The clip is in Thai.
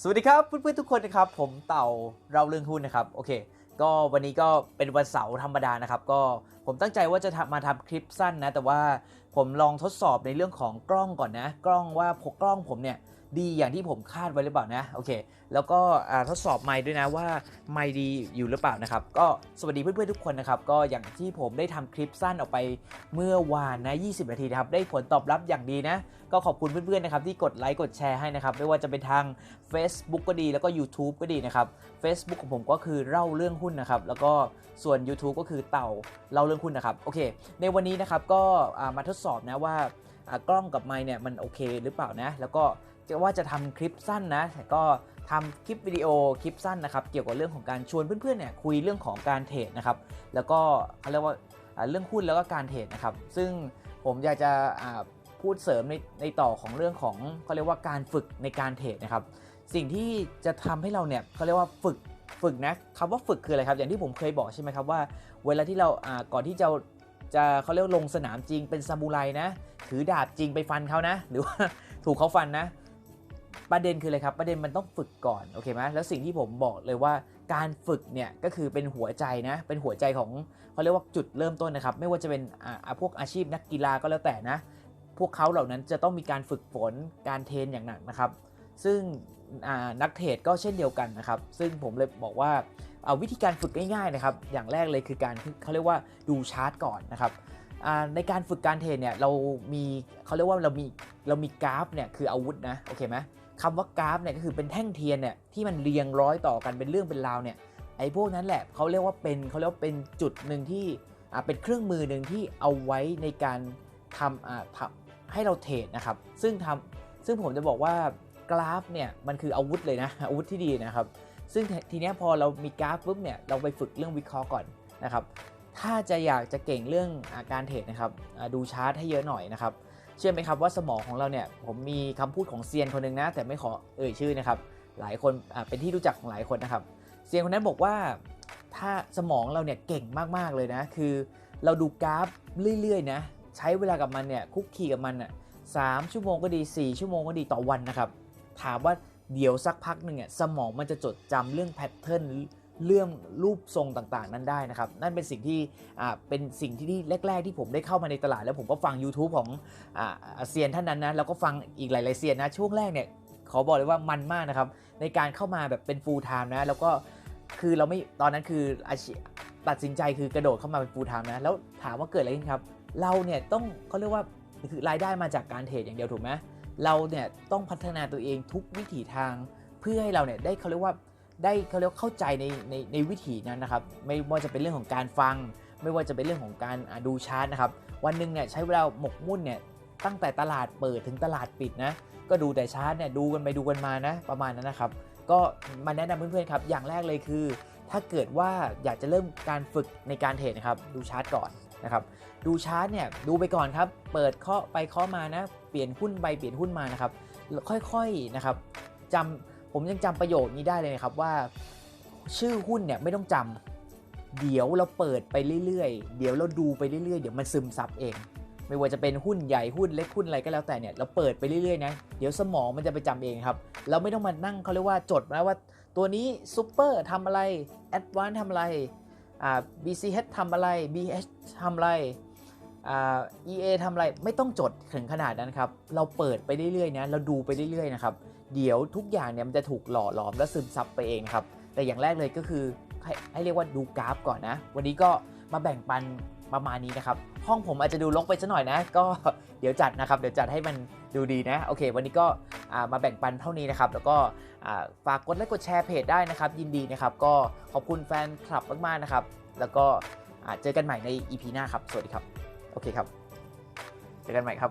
สวัสดีครับเพื่อนๆทุกคนนะครับผมเต่าเราเรื่องหุ้นนะครับโอเค ก็วันนี้ก็เป็นวันเสาร์ธรรมดานะครับ ก็ผมตั้งใจว่าจะมาทำคลิปสั้นนะ แต่ว่าผมลองทดสอบในเรื่องของกล้องก่อนนะ กล้องว่าพกกล้องผมเนี่ย ดีอย่างที่ผมคาดไว้หรือเปล่านะโอเค แล้วก็ทดสอบไมค์ด้วยนะว่าไมค์ดีอยู่หรือเปล่านะครับ ก็สวัสดีเพื่อนๆทุกคนนะครับ ก็อย่างที่ผมได้ทำคลิปสั้นออกไปเมื่อวานนะ 20 นาทีนะครับ ได้ผลตอบรับอย่างดีนะ ก็ขอบคุณเพื่อนๆนะครับที่กดไลค์กดแชร์ให้นะครับ ไม่ว่าจะเป็นทาง Facebook ก็ดีแล้วก็ YouTube ก็ดีนะครับ Facebook ของผมก็คือเล่าเรื่องหุ้นนะครับ แล้วก็ส่วน YouTube ก็คือเต่าเล่าเรื่องหุ้นนะครับโอเค ในวันนี้นะครับก็มาทดสอบนะว่ากล้องกับไมค์เนี่ยมันโอเคหรือเปล่านะ แล้วก็ ว่าจะทำคลิปสั้นนะแต่ก็ทำคลิปวิดีโอคลิปสั้นนะครับ เกี่ยวกับเรื่องของการชวนเพื่อนๆเนี่ยคุยเรื่องของการเทรดนะครับ แล้วก็เขาเรียกว่าเรื่องหุ้นแล้วก็การเทรดนะครับ ซึ่งผมอยากจะพูดเสริมในในต่อของเรื่องของเขาเรียกว่าการฝึกในการเทรดนะครับ สิ่งที่จะทำให้เราเนี่ยเขาเรียกว่าฝึกฝึกนะคำว่าฝึกคืออะไรครับ อย่างที่ผมเคยบอกใช่ไหมครับว่า เวลาที่เราอ่าก่อนที่จะจะเขาเรียกลงสนามจริงเป็นซามูไรนะถือดาบจริงไปฟันเขานะ หรือว่าถูกเขาฟันนะ ประเด็นคืออะไรครับ ประเด็นมันต้องฝึกก่อนโอเคไหมแล้วสิ่งที่ผมบอกเลยว่าการฝึกเนี่ยก็คือเป็นหัวใจนะเป็นหัวใจของเขาเรียกว่าจุดเริ่มต้นนะครับ ไม่ว่าจะเป็นอ่าพวกอาชีพนักกีฬาก็แล้วแต่นะ พวกเขาเหล่านั้นจะต้องมีการฝึกฝนการเทรนอย่างหนักนะครับ ซึ่งนักเทรดก็เช่นเดียวกันนะครับ ซึ่งผมเลยบอกว่าเอาวิธีการฝึกง่ายๆนะครับ อย่างแรกเลยคือการเขาเรียกว่าดูชาร์ตก่อนนะครับในการฝึกการเทรดเนี่ยเรามีเขาเรียกว่าเรามีเรามีกราฟเนี่ยคืออาวุธนะโอเคไหม คำว่ากราฟเนี่ยก็คือเป็นแท่งเทียนเนี่ยที่มันเรียงร้อยต่อกันเป็นเรื่องเป็นราวเนี่ยไอ้พวกนั้นแหละเขาเรียกว่าเป็นเขาเรียกว่าเป็นจุดหนึ่งที่เป็นเครื่องมือหนึ่งที่เอาไว้ในการทำทำให้เราเทรดนะครับซึ่งทำซึ่งผมจะบอกว่ากราฟเนี่ยมันคืออาวุธเลยนะอาวุธที่ดีนะครับ ซึ่งทีนี้พอเรามีกราฟปุ๊บเนี่ยเราไปฝึกเรื่องวิเคราะห์ก่อนนะครับ ถ้าจะอยากจะเก่งเรื่องอาการเทรดนะครับดูชาร์ตให้เยอะหน่อยนะครับ เชื่อไหมครับว่าสมองของเราเนี่ยผมมีคำพูดของเซียนคนหนึ่งนะ แต่ไม่ขอเอ่ยชื่อนะครับ หลายคนเป็นที่รู้จักของหลายคนนะครับ เซียนคนนั้นบอกว่าถ้าสมองเราเนี่ยเก่งมากๆเลยนะ คือเราดูกราฟเรื่อยๆนะใช้เวลากับมันเนี่ยคุกคีกับมันอะสามชั่วโมงก็ดี 4 ชั่วโมงก็ดีต่อวันนะครับ ถามว่าเดี๋ยวสักพักหนึ่งอะสมองมันจะจดจำเรื่องแพทเทิร์น เรื่องรูปทรงต่างๆ นั้นได้นะครับ นั่นเป็นสิ่งที่เป็นสิ่งที่แรก ๆ ที่ผมได้เข้ามาในตลาด แล้วผมก็ฟัง YouTube ของอาเซียนท่านนั้นนะแล้วก็ฟังอีกหลายๆเซียนนะช่วงแรกเนี่ยขอบอกเลยว่ามันมากนะครับ ในการเข้ามาแบบเป็น full time นะ แล้วก็คือเราไม่ตอนนั้นคืออาชีพตัดสินใจคือกระโดดเข้ามาเป็น full time นะ แล้วถามว่าเกิดอะไรขึ้นครับ เราเนี่ยต้องเขาเรียกว่าคือรายได้มาจากการเทรดอย่างเดียวถูกไหมเราเนี่ยต้องพัฒนาตัวเองทุกวิถีทางเพื่อให้เราเนี่ยได้เขาเรียกว่า ได้เขาเรียกเข้าใจในในในวิถีนั้นนะครับ ไม่ว่าจะเป็นเรื่องของการฟัง ไม่ว่าจะเป็นเรื่องของการดูชาร์ตนะครับ วันหนึ่งเนี่ยใช้เวลาหมกมุ่นเนี่ยตั้งแต่ตลาดเปิดถึงตลาดปิดนะ ก็ดูแต่ชาร์ตเนี่ยดูกันไปดูกันมานะประมาณนั้นนะครับ ก็มาแนะนำเพื่อนๆครับ อย่างแรกเลยคือ ถ้าเกิดว่าอยากจะเริ่มการฝึกในการเทรดนะครับ ดูชาร์ตก่อนนะครับ ดูชาร์ตเนี่ยดูไปก่อนครับ เปิดเคาะไปเคาะมานะ เปลี่ยนหุ้นไปเปลี่ยนหุ้นมานะครับ ค่อยๆนะครับจำ ผมยังจำประโยคนี้ได้เลยนะครับว่า ชื่อหุ้นเนี่ยไม่ต้องจำเดี๋ยวเราเปิดไปเรื่อยๆ เดี๋ยวเราดูไปเรื่อยๆ เดี๋ยวมันซึมซับเอง ไม่ว่าจะเป็นหุ้นใหญ่หุ้นเล็กหุ้นอะไรก็แล้วแต่เนี่ยเราเปิดไปเรื่อยๆนะเดี๋ยวสมองมันจะไปจำเองครับ เราไม่ต้องมานั่งเขาเรียกว่าจดนะว่า ตัวนี้ซูเปอร์ทำอะไรแอดวานทำอะไรอ่า BCH ทำอะไร BH ทำอะไรอ่า EA ทำอะไรไม่ต้องจดถึงขนาดนั้นครับเราเปิดไปเรื่อยๆนะเราดูไปเรื่อยๆนะครับ เดี๋ยวทุกอย่างเนี่ยมันจะถูกหล่อหลอมและซึมซับไปเองครับ แต่อย่างแรกเลยก็คือให้ให้เรียกว่าดูกราฟก่อนนะ วันนี้ก็มาแบ่งปันประมาณนี้นะครับ ห้องผมอาจจะดูรกไปสักหน่อยนะ ก็เดี๋ยวจัดนะครับ เดี๋ยวจัดให้มันดูดีนะ โอเค วันนี้ก็มาแบ่งปันเท่านี้นะครับ แล้วก็ฝากกดไลค์กดแชร์เพจได้นะครับ ยินดีนะครับ ก็ขอบคุณแฟนคลับมากๆนะครับ แล้วก็เจอกันใหม่ใน EP หน้าครับ สวัสดีครับ โอเคครับ เจอกันใหม่ครับ